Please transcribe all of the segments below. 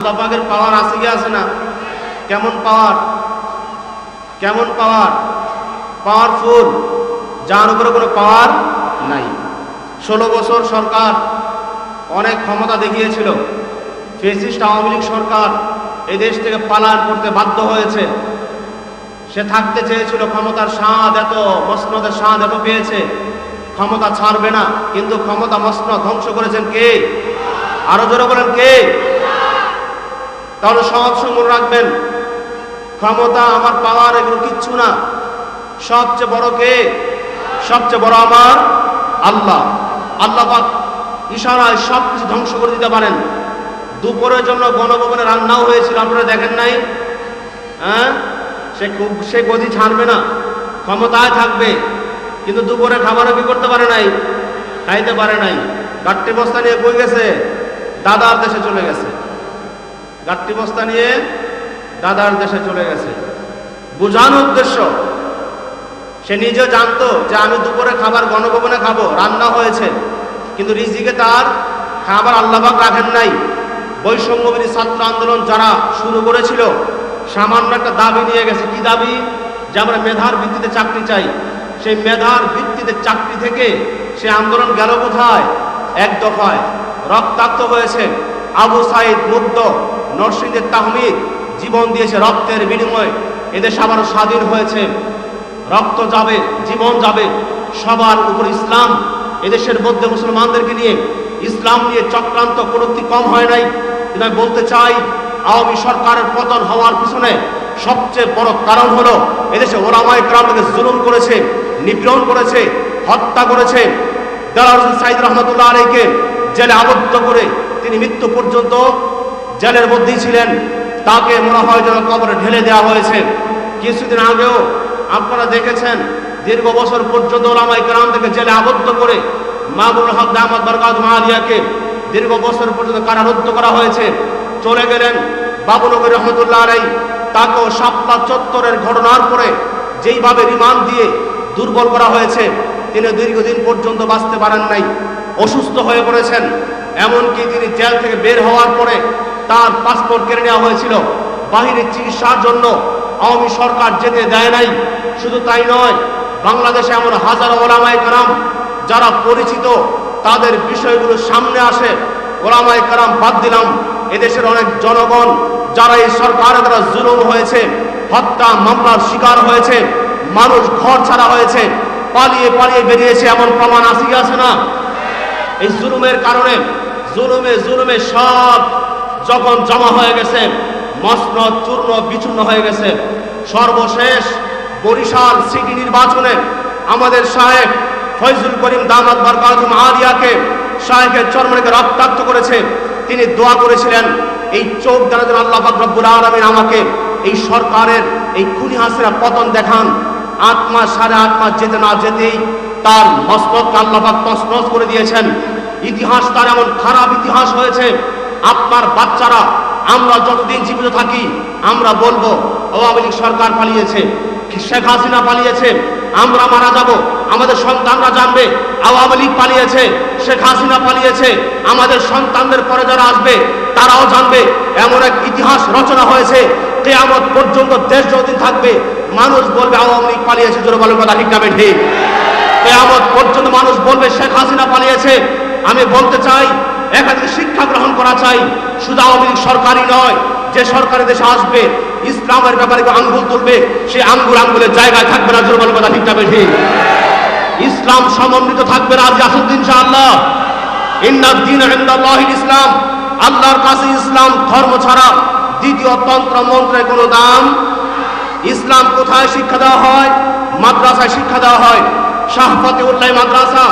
আল্লাহ পাওয়ার আছে কি আছে না? কেমন পাওয়ার? কেমন পাওয়ার? পাওয়ারফুল। যার উপরে কোনো পাওয়ার নাই। ষোলো বছর সরকার অনেক ক্ষমতা দেখিয়েছিল। ফেসিস্ট আওয়ামী লীগ সরকার এই দেশ থেকে পালায়ন করতে বাধ্য হয়েছে। সে থাকতে চেয়েছিল ক্ষমতার স্বাদ এত, মসনদের স্বাদ এত পেয়েছে। ক্ষমতা ছাড়বে না, কিন্তু ক্ষমতা মসনদ ধ্বংস করেছেন কে? আরও জোরে বলেন কে? তাহলে সময় মনে রাখবেন। ক্ষমতা আমার, পাওয়ার এগুলো কিচ্ছু না। সবচেয়ে বড় কে? সবচেয়ে বড় আমার আল্লাহ। আল্লাহ ইশারায় সব কিছু ধ্বংস করে দিতে পারেন। দুপুরের জন্য গণভবনে রান্নাও হয়েছিল, আপনারা দেখেন নাই? হ্যাঁ? সে খুব, সে গদি ছাড়বে না। ক্ষমতায় থাকবে। কিন্তু দুপুরে খাবারও কি করতে পারে নাই? খাইতে পারে নাই। গাট্টি বস্তা নিয়ে কই গেছে। দাদার দেশে চলে গেছে। গাট্টি বস্তা নিয়ে দাদার দেশে চলে গেছে। বোঝানোর উদ্দেশ্য, সে নিজে জানতো যে আমি দুপুরে খাবার গণভবনে খাব, রান্না হয়েছে। কিন্তু রিজিকে তার খাবার আল্লাহবাক রাখেন নাই। বৈষম্যবিরী ছাত্র আন্দোলন যারা শুরু করেছিল, সামান্য একটা দাবি নিয়ে গেছে। কি দাবি? যে আমরা মেধার ভিত্তিতে চাকরি চাই। সেই মেধার ভিত্তিতে চাকরি থেকে সে আন্দোলন গেল কোথায়? এক দফায় রক্তাক্ত হয়েছে আবু সাইদ মুগ্ধ। নরসিংদের তাহমিদ জীবন দিয়েছে রক্তের বিনিময়ে। এদেশ আবারও স্বাধীন হয়েছে। রক্ত যাবে, জীবন যাবে সবার উপর ইসলাম। এদেশের মধ্যে মুসলমানদেরকে নিয়ে ইসলাম নিয়ে চক্রান্ত কোনোটি কম হয় নাই। আমি বলতে চাই, আওয়ামী সরকারের পতন হওয়ার পিছনে সবচেয়ে বড় কারণ হলো, এদেশে ওলামায় ক্রামকে জুলুম করেছে, নিপীড়ন করেছে, হত্যা করেছে। দালাল সাইদ রহমতুল্লাহ আলীকে জেলে আবদ্ধ করে তিনি মৃত্যু পর্যন্ত জেলের মধ্যেই ছিলেন, তাকে মনে হয় যেন কবরে ঢেলে দেওয়া হয়েছে। কিছুদিন আগেও আপনারা দেখেছেন, দীর্ঘ বছর পর্যন্ত ওলামাই কেরাম থেকে জেলে আবদ্ধ করে মামুনুল হক দামাদ বরকাত মাহাদিয়াকে দীর্ঘ বছর পর্যন্ত কারারুদ্ধ করা হয়েছে। চলে গেলেন বাবুনগর রহমতুল্লাহ আলাই তাকেও শাপলা চত্বরের ঘটনার পরে যেইভাবে রিমান্ড দিয়ে দুর্বল করা হয়েছে, তিনি দীর্ঘদিন পর্যন্ত বাঁচতে পারেন নাই, অসুস্থ হয়ে পড়েছেন। এমনকি তিনি জেল থেকে বের হওয়ার পরে তার পাসপোর্ট কেড়ে নেওয়া হয়েছিল। বাহিরের চিকিৎসার জন্য আওয়ামী সরকার যেতে দেয় নাই। শুধু তাই নয়, বাংলাদেশে এমন হাজারো ওলামাই কারাম যারা পরিচিত, তাদের বিষয়গুলো সামনে আসে। ওলামাই কারাম বাদ দিলাম। এদেশের অনেক জনগণ যারা এই সরকারের দ্বারা জুলুম হয়েছে, হত্যা, মামলার শিকার হয়েছে, মানুষ ঘর ছাড়া হয়েছে, পালিয়ে পালিয়ে বেরিয়েছে এমন প্রমাণ আসি আছে না? এই জুলুমের কারণে, জুলুমে জুলুমে সব যখন জমা হয়ে গেছে মসনদ চূর্ণ বিচূর্ণ হয়ে গেছে। সর্বশেষ বরিশাল সিটি নির্বাচনে আমাদের সাহেব ফয়জুল করিম দামাত বরকাতুম আলিয়াকে শাহেখের চরমনেকে রক্তাক্ত করেছে। তিনি দোয়া করেছিলেন, এই চোখ দ্বারা যেন আল্লাহ রব্বুল আলমিন আমাকে এই সরকারের এই খুনি হাসিনা পতন দেখান। আট মাস, সাড়ে আট মাস যেতে না যেতেই তার মস্তককে আল্লাহ পাক তসনস করে দিয়েছেন। ইতিহাস তার এমন খারাপ ইতিহাস হয়েছে আপনার বাচ্চারা, আমরা যতদিন জীবিত থাকি, আমরা বলব, আওয়ামী লীগ সরকার পালিয়েছে শেখ হাসিনা পালিয়েছে, আমরা মারা যাব, আমাদের সন্তানরা জানবে, আওয়ামী লীগ পালিয়েছে, শেখ হাসিনা পালিয়েছে, আমাদের সন্তানদের পরে যারা আসবে, তারাও জানবে, এমন এক ইতিহাস রচনা হয়েছে, কেয়ামত পর্যন্ত দেশ যতদিন থাকবে, মানুষ বলবে আওয়ামী লীগ পালিয়েছে, জোরে বলে কথা ঠিক ঠিক। কেয়ামত পর্যন্ত মানুষ বলবে শেখ হাসিনা পালিয়েছে, আমি বলতে চাই একাধিক শিক্ষা গ্রহণ করা চাই, শুধু আওয়ামী সরকারই নয়, যে সরকারি দেশে আসবে, ইসলামের ব্যাপারে আঙ্গুল তুলবে সে আঙ্গুল আঙ্গুলের জায়গায় থাকবে না জোরবাল কথা ঠিক ঠিক ইসলাম সমন্বিত থাকবে না আজ আসুদ্দিন আল্লাহ ইন্নাদ্দিন ইসলাম, আল্লাহর কাছে ইসলাম ধর্ম ছাড়া দ্বিতীয় তন্ত্র মন্ত্রের কোনো দাম? ইসলাম কোথায় শিক্ষা দেওয়া হয়? মাদ্রাসায় শিক্ষা দেওয়া হয়। শাহফতে উল্লাহ মাদ্রাসা,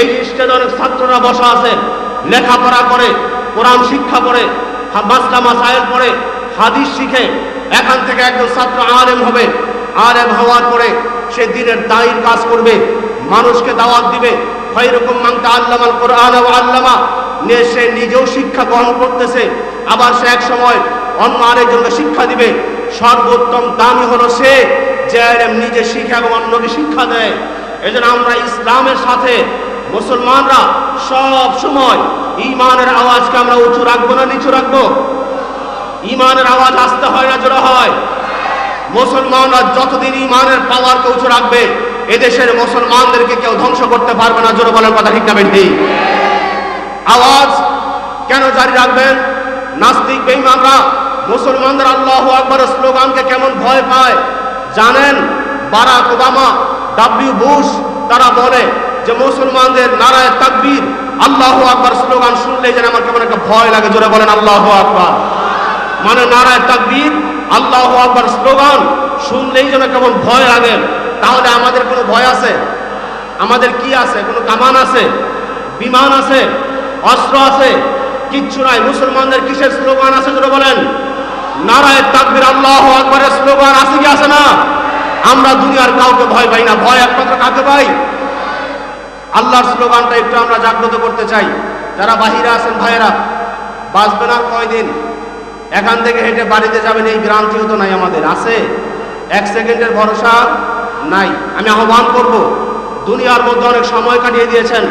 এই স্টেজে ছাত্ররা বসা আছে লেখাপড়া করে, কোরআন শিক্ষা করে, মাসলা মাসাইল পড়ে, হাদিস শিখে, এখান থেকে একজন ছাত্র আলেম হবে। আলেম হওয়ার পরে সে দিনের দায়ের কাজ করবে, মানুষকে দাওয়াত দিবে। খৈরকম মাংতা আল্লামাল কোরআন ও আল্লামা। নিয়ে সে নিজেও শিক্ষা গ্রহণ করতেছে। আবার সে এক সময় অন্য আরেকজনকে শিক্ষা দিবে। সর্বোত্তম দামি হলো সে যে নিজে শিক্ষা এবং অন্যকে শিক্ষা দেয়। এজন্য আমরা ইসলামের সাথে মুসলমানরা সব সময় ইমানের আওয়াজকে আমরা উঁচু রাখব না নিচু রাখব? ইমানের আওয়াজ আসতে হয় না, জোরে হয়। মুসলমানরা যতদিন ইমানের পাওয়ারকে উঁচু রাখবে, এদেশের মুসলমানদেরকে কেউ ধ্বংস করতে পারবে না, জোরে বলার কথা ঠিক না বেঠি। আওয়াজ কেন জারি রাখবেন? নাস্তিক, বেঈমানরা মুসলমানদের আল্লাহ আকবরের স্লোগানকে কেমন ভয় পায়? জানেন, বারাক ওবামা, ডাব্লিউ বুশ, তারা বলে যে মুসলমানদের নারায় তাকবীর, আল্লাহ আকবর স্লোগান শুনলেই যেন আমার কেমন একটা ভয় লাগে। জোরে বলেন আল্লাহ আকবর। মানে নারায় তাকবীর, আল্লাহ আকবর স্লোগান শুনলেই যেন কেমন ভয় লাগে। তাহলে আমাদের কোনো ভয় আছে? আমাদের কি আছে? কোনো কামান আছে? বিমান আছে? অস্ত্র আছে? কিচ্ছু নাই। মুসলমানদের কিসের স্লোগান আছে? যেটা বলেন। নারায় তাকবীর, আল্লাহ আকবরের স্লোগান আছে কি, আছে না? আমরা দুনিয়ার কাউকে ভয় পাই না। ভয় একমাত্র কাকে পাই? আল্লাহর স্লোগানটা একটু আমরা জাগ্রত করতে চাই। যারা বাহিরে আছেন ভাইয়েরা বাঁচবেন আর কয়দিন? এখান থেকে হেঁটে বাড়িতে যাবেন, এই গ্রান্তিও তো নাই আমাদের। আছে? এক সেকেন্ডের ভরসা নাই। আমি আহ্বান করব, দুনিয়ার মধ্যে অনেক সময় কাটিয়ে দিয়েছেন।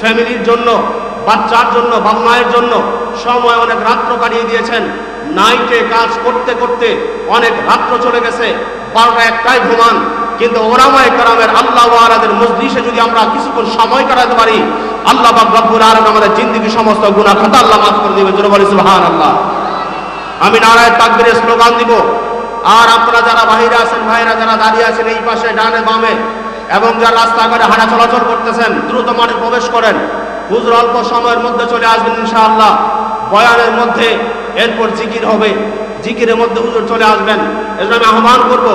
ফ্যামিলির জন্য, বাচ্চার জন্য, বাবা মায়ের জন্য সময় অনেক রাত্র কাটিয়ে দিয়েছেন। নাইটে কাজ করতে করতে অনেক রাত্র চলে গেছে। বারোটা একটাই ঘুমান। কিন্তু ওরামায় কারামের আল্লাহ ওয়ারাদের মজলিসে যদি আমরা কিছুক্ষণ সময় কাটাতে পারি, আল্লাহ বাক রব্বুল আলম আমাদের জিন্দগি সমস্ত গুণা খাতা আল্লাহ মাফ করে দেবে জোরে বলি আল্লাহ আমি নারায় তাকবীরের স্লোগান দিব। আর আপনারা যারা বাহিরে আছেন ভাইরা যারা দাঁড়িয়ে আছেন, এই পাশে, ডানে, বামে, এবং যারা রাস্তাঘাটে হাঁটা চলাচল করতেছেন, দ্রুত মানে প্রবেশ করেন। হুজুর অল্প সময়ের মধ্যে চলে আসবেন ইনশাআল্লাহ। বয়ানের মধ্যে এরপর জিকির হবে। জিকিরের মধ্যে হুজুর চলে আসবেন। এজন্য আমি আহ্বান করব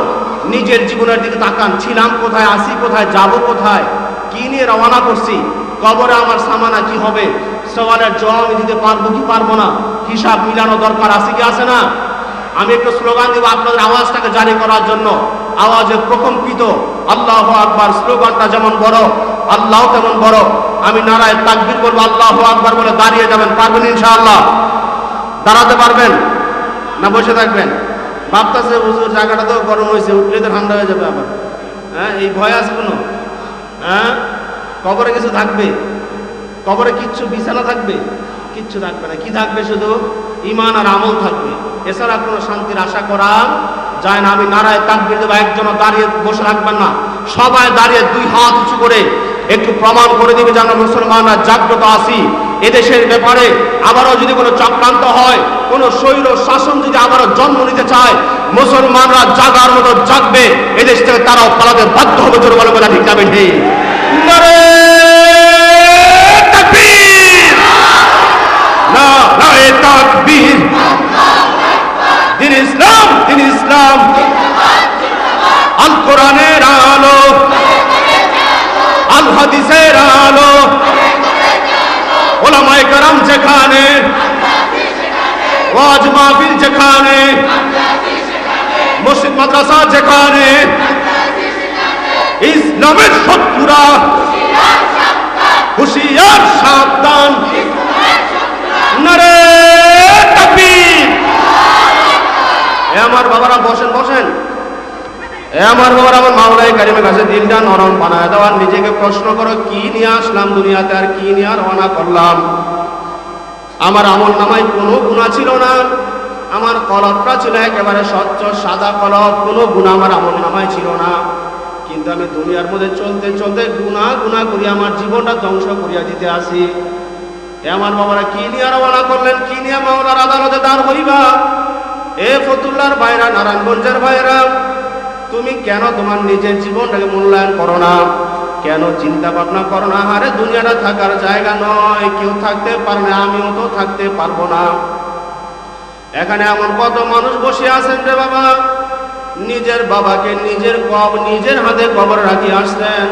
নিজের জীবনের দিকে তাকান। ছিলাম কোথায়? আসি কোথায়? যাব কোথায়? কি নিয়ে রওনা করছি? কবরে আমার সামানা কি হবে? সওয়ালের জবাব দিতে পারব কি পারব না? হিসাব মিলানো দরকার আছে কি আছে না? আমি একটু স্লোগান দিব আপনাদের আওয়াজটাকে জারি করার জন্য। আওয়াজে প্রকম্পিত। আল্লাহ আকবার। স্লোগানটা যেমন বড় আল্লাহ তেমন বড়। আমি নারায় তাকবির করব আল্লাহ আকবার বলে দাঁড়িয়ে যাবেন। পারবেন ইনশাআল্লাহ? দাঁড়াতে পারবেন? না বসে থাকবেন? ভাবতেছে, হুজুর, জায়গাটা তো গরম হয়েছে, উঠলে তো ঠান্ডা হয়ে যাবে আবার। হ্যাঁ এই ভয় আছে কোনো? হ্যাঁ? কবরে কিছু থাকবে? কবরে কিচ্ছু বিছানা থাকবে? কিচ্ছু থাকবে না। কি থাকবে শুধু? ইমান আর আমল থাকবে। এছাড়া কোনো শান্তির আশা করা যায় না। আমি নারায় তাকবির দেবো একজন দাঁড়িয়ে বসে রাখবেন না। সবাই দাঁড়িয়ে দুই হাত উঁচু করে একটু প্রমাণ করে দিবে যেন মুসলমানরা জাগ্রত আসি এদেশের ব্যাপারে আবারও যদি কোনো চক্রান্ত হয়, কোনো শৈল শাসন যদি আবারও জন্ম নিতে চায়, মুসলমানরা জাগার মতো জাগবে, এদেশ থেকে তারাও পালাতে বাধ্য হবে জোর বলে ঠিক যাবে আল কোরআনের আলো, আল হাদিসের আলো। ওলামায়ে কারাম যেখানে, ওয়াজ মাহফিল যেখানে, মসজিদ মাদ্রাসা যেখানে ইসলামের শত্রুরা, হুশিয়ার সাবধান আমার বাবারা বসেন বসেন। আমার বাবার আমার মাওলাই কারিমের কাছে দিলটা নরম বানায় দাও আর নিজেকে প্রশ্ন করো, কি নিয়ে আসলাম দুনিয়াতে আর কি নিয়ে রওনা করলাম? আমার আমল নামায় কোনো গুণা ছিল না। আমার কলবটা ছিল একেবারে স্বচ্ছ সাদা কলব কোনো গুণা আমার আমল নামায় ছিল না। কিন্তু আমি দুনিয়ার মধ্যে চলতে চলতে গুণা গুণা করি আমার জীবনটা ধ্বংস করিয়া দিতে আসি। এ আমার বাবারা কি নিয়ে রওনা করলেন, কি নিয়ে মাওলার আদালতে দাঁড় হইবা? এ ফতুল্লার ভাইরা, নারায়ণগঞ্জের ভাইরা তুমি কেন তোমার নিজের জীবনটাকে মূল্যায়ন করো না? কেন চিন্তা ভাবনা করো না? আরে, দুনিয়াটা থাকার জায়গা নয়। কেউ থাকতে পারে না, আমিও তো থাকতে পারব না। এখানে এমন কত মানুষ বসে আছেন রে বাবা। নিজের বাবাকে নিজের কব, নিজের হাতে কবরে রাখি আসতেন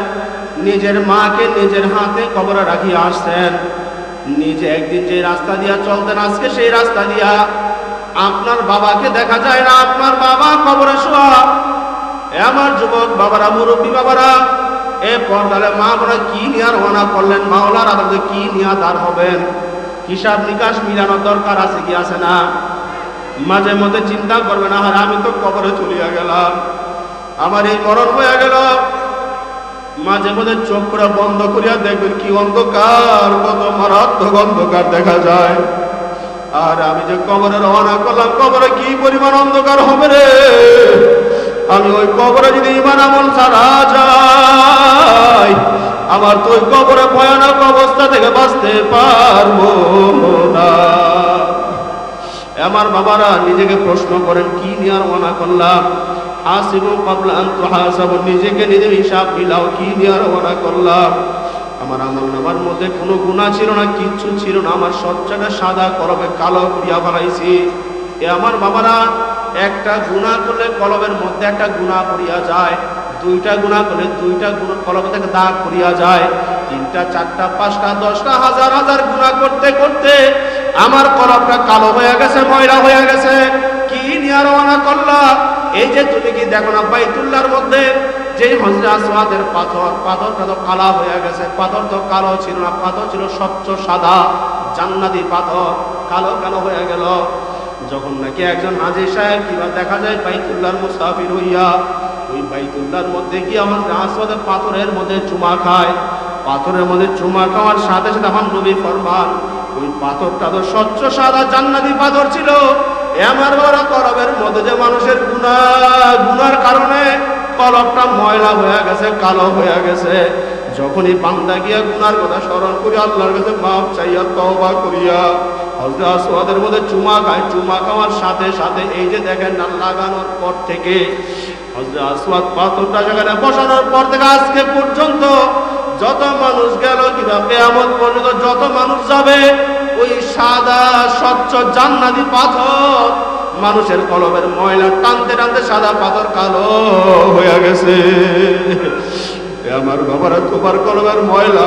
নিজের মাকে নিজের হাতে কবরে রাখি আসতেন নিজে একদিন যে রাস্তা দিয়া চলতেন আজকে, সেই রাস্তা দিয়া আপনার বাবাকে দেখা যায় না। আপনার বাবা কবরে শোয়া। আমার যুবক, বাবারা, মুরব্বী বাবারা, এ পর্দালে মা বলে কি নিয়ে রওনা করলেন, মাওলার আদালতে কি নিয়ে দাঁড় হবেন? হিসাব নিকাশ মিলানোর দরকার আছে কি আছে না? মাঝে মধ্যে চিন্তা করবে না আর আমি তো কবরে চলিয়া গেলাম। আমার এই মরণ হয়ে গেল। মাঝে মধ্যে চোখ করে বন্ধ করিয়া দেখবেন কি অন্ধকার, কত মারাত্মক অন্ধকার দেখা যায়। আর আমি যে কবরে রওনা করলাম, কবরে কি পরিমাণ অন্ধকার হবে রে? আমি ওই কবরে যদি ইমান আমল ছাড়া যাই আমার তো ওই কবরে ভয়ানক অবস্থা থেকে বাঁচতে পারব না। আমার বাবারা নিজেকে প্রশ্ন করেন, কি নিয়ে আর মনা করলাম? হাসিবু কাবলা আন তুহাসাবু নিজেকে নিজে হিসাব মিলাও, কি নিয়ে আর মনা করলাম? আমার আমল নামার মধ্যে কোনো গুণা ছিল না, কিচ্ছু ছিল না। আমার সবচাটা সাদা করবে, কালো করিয়া ফেলাইছি। এ আমার বাবারা একটা গুণা করলে কলবের মধ্যে একটা গুণা করিয়া যায়, দুইটা গুণা করলে দুইটা গুণ কলব থেকে দাগ করিয়া যায়, তিনটা, চারটা, পাঁচটা, দশটা, হাজার হাজার গুণা করতে করতে আমার কলবটা কালো হয়ে গেছে, ময়লা হয়ে গেছে। কি নিয়ে রওনা করলা? এই যে তুমি কি দেখো না বাইতুল্লাহর মধ্যে? যে হজরে আসওয়াদের পাথর, পাথরটা তো কালা হয়ে গেছে, পাথর তো কালো ছিল না, পাথর ছিল স্বচ্ছ সাদা, জান্নাতি পাথর, কালো কালো হয়ে গেল। যখন নাকি একজন হাজির সাহেব কিবা দেখা যায়, বাইতুল্লাহর মুসাফির হইয়া, ওই বাইতুল্লাহর মধ্যে কি আমার আসওয়াদের পাথরের মধ্যে চুমা খায়। পাথরের মধ্যে চুমা খাওয়ার সাথে সাথে আমার নবী ফরমান, ওই পাথরটা তো স্বচ্ছ সাদা জান্নাতি পাথর ছিল। আমার বড় কলবের মধ্যে যে মানুষের গুণা গুনার কারণে কলবটা ময়লা হয়ে গেছে, কালো হয়ে গেছে। যখনই বান্দা গিয়া গুনার কথা স্মরণ করি আল্লাহর কাছে মাপ চাইয়া তওবা করিয়া হজরত আসওয়াদের মধ্যে চুমা খায়, চুমা খাওয়ার সাথে সাথে এই যে দেখেন না লাগানোর পর থেকে হজরত আসওয়াদ পাথরটা সেখানে বসানোর পর থেকে আজকে পর্যন্ত যত মানুষ গেল কিংবা কেয়ামত পর্যন্ত যত মানুষ যাবে, ওই সাদা, স্বচ্ছ, জান্নাতি পাথর মানুষের কলবের ময়লা টানতে টানতে সাদা পাথর কালো হয়ে গেছে। আমার বাবারা তোমার কলমের ময়লা